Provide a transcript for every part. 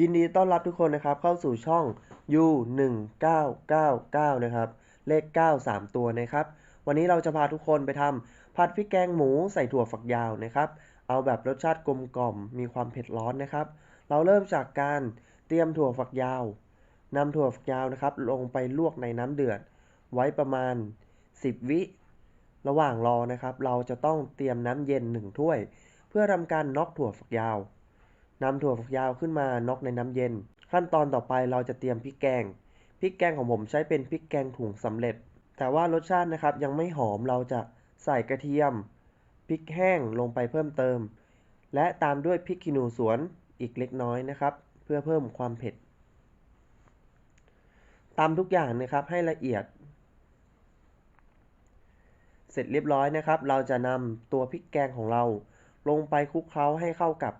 ยินดีต้อนรับทุกคนนะครับ เข้าสู่ช่อง U 1 9 9 9นะครับ เลข 9 3 ตัวนะครับ วันนี้เราจะพาทุกคนไปทำผัดพริกแกงหมูใส่ถั่วฝักยาวนะครับ เอาแบบรสชาติกลมกล่อมมีความเผ็ดร้อนนะครับ เราเริ่มจากการเตรียมถั่วฝักยาวนำถั่วฝักยาวนะครับ ลงไปลวกในน้ำเดือด ไว้ประมาณ 10 วิ ระหว่างรอนะครับ เราจะต้องเตรียมน้ำเย็น 1 ถ้วย เพื่อทำการน็อกถั่วฝักยาว นำถั่วฝักยาวขึ้นมาน็อกในน้ำเย็น ขั้นตอนต่อไปเราจะเตรียมพริกแกง พริกแกงของผมใช้เป็นพริกแกงถุงสำเร็จ แต่ว่ารสชาตินะครับยังไม่หอมเราจะใส่กระเทียม พริกแห้งลงไปเพิ่มเติม และตามด้วยพริกขี้หนูสวนอีกเล็กน้อยนะครับ เพื่อเพิ่มความเผ็ดตำทุกอย่างนะครับให้ละเอียด เสร็จเรียบร้อยนะครับ เราจะนำตัวพริกแกงของเราลงไปคลุกเคล้าให้เข้ากับ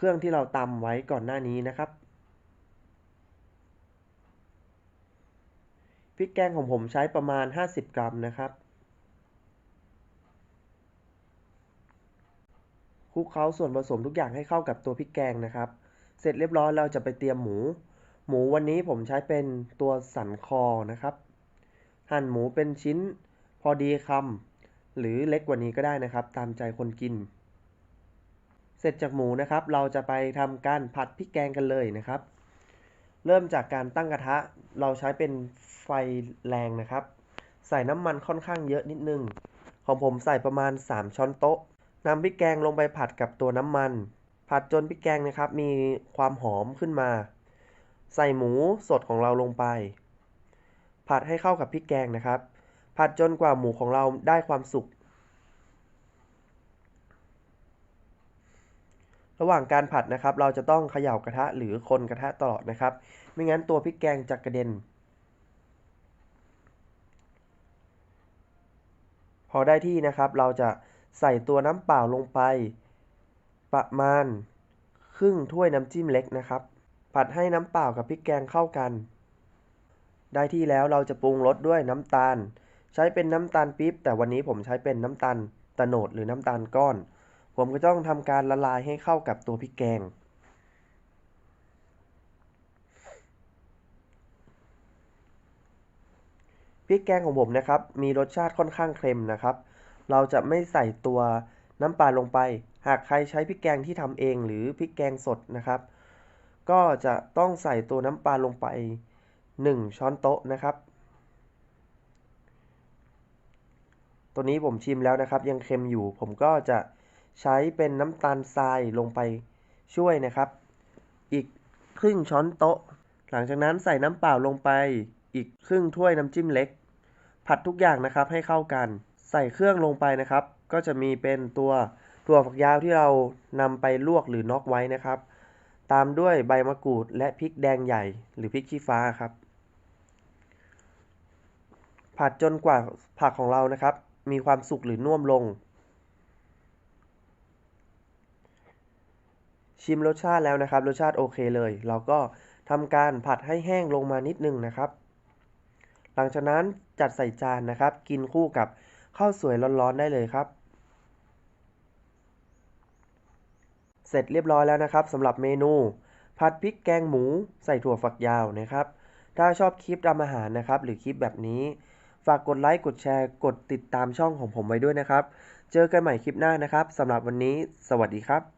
เครื่องที่เราตำไว้ก่อนหน้านี้นะครับพริกแกงของผมใช้ประมาณ 50 กรัมนะครับคลุกเคล้าส่วนผสมทุกอย่างให้เข้ากับตัวพริกแกงนะครับ เสร็จเรียบร้อยเราจะไปเตรียมหมู หมูวันนี้ผมใช้เป็นตัวสันคอนะครับ หั่นหมูเป็นชิ้นพอดีคำหรือเล็กกว่านี้ก็ได้นะครับ ตามใจคนกิน เสร็จจากหมูนะครับ เราจะไปทำการผัดพริกแกงกันเลยนะครับ เริ่มจากการตั้งกระทะ เราใช้เป็นไฟแรงนะครับ ใส่น้ำมันค่อนข้างเยอะนิดนึง ของผมใส่ประมาณ 3 ช้อนโต๊ะนำพริกแกงลงไปผัดกับตัวน้ำมัน ผัดจนพริกแกงนะครับ มีความหอมขึ้นมา ใส่หมูสดของเราลงไป ผัดให้เข้ากับพริกแกงนะครับ ผัดจนกว่าหมูของเราได้ความสุก ระหว่างการผัดนะครับ เราจะต้องเขย่ากระทะหรือคนกระทะตลอดนะครับ ไม่งั้นตัวพริกแกงจะกระเด็น พอได้ที่นะครับ เราจะใส่ตัวน้ำเปล่าลงไป ประมาณครึ่งถ้วยน้ำจิ้มเล็กนะครับ ผัดให้น้ำเปล่ากับพริกแกงเข้ากัน ได้ที่แล้วเราจะปรุงรสด้วยน้ำตาล ใช้เป็นน้ำตาลปี๊บแต่วันนี้ผมใช้เป็นน้ำตาลตะโนดหรือน้ำตาลก้อน ผมก็ต้องทำการละลายให้เข้ากับตัวพริกแกง พริกแกงของผมนะครับ มีรสชาติค่อนข้างเค็มนะครับ เราจะไม่ใส่ตัวน้ำปลาลงไป หากใครใช้พริกแกงที่ทำเองหรือพริกแกงสดนะครับ ก็จะต้องใส่ตัวน้ำปลาลงไป 1 ช้อนโต๊ะนะครับ ตัวนี้ผมชิมแล้วนะครับ ยังเค็มอยู่ ผมก็จะ ใช้เป็นน้ำตาลทรายลงไปช่วยนะครับ อีกครึ่งช้อนโต๊ะ หลังจากนั้นใส่น้ำเปล่าลงไป อีกครึ่งถ้วยน้ำจิ้มเล็ก ผัดทุกอย่างนะครับให้เข้ากัน ใส่เครื่องลงไปนะครับ ก็จะมีเป็นตัวถั่วฝักยาวที่เรานำไปลวกหรือน็อกไว้นะครับ ตามด้วยใบมะกรูดและพริกแดงใหญ่ หรือพริกชี้ฟ้าครับ ผัดจนกว่าผักของเรานะครับ มีความสุกหรือนุ่มลง ชิมรสชาติแล้วนะครับ รสชาติโอเคเลย เราก็ทำการผัดให้แห้งลงมานิดนึงนะครับ หลังจากนั้นจัดใส่จานนะครับ กินคู่กับข้าวสวยร้อนๆได้เลยครับ เสร็จเรียบร้อยแล้วนะครับสำหรับเมนู ผัดพริกแกงหมูใส่ถั่วฝักยาวนะครับ ถ้าชอบคลิปทำอาหารนะครับ หรือคลิปแบบนี้ ฝากกดไลค์กดแชร์ กดติดตามช่องของผมไว้ด้วยนะครับ เจอกันใหม่คลิปหน้านะครับสำหรับวันนี้ สวัสดีครับ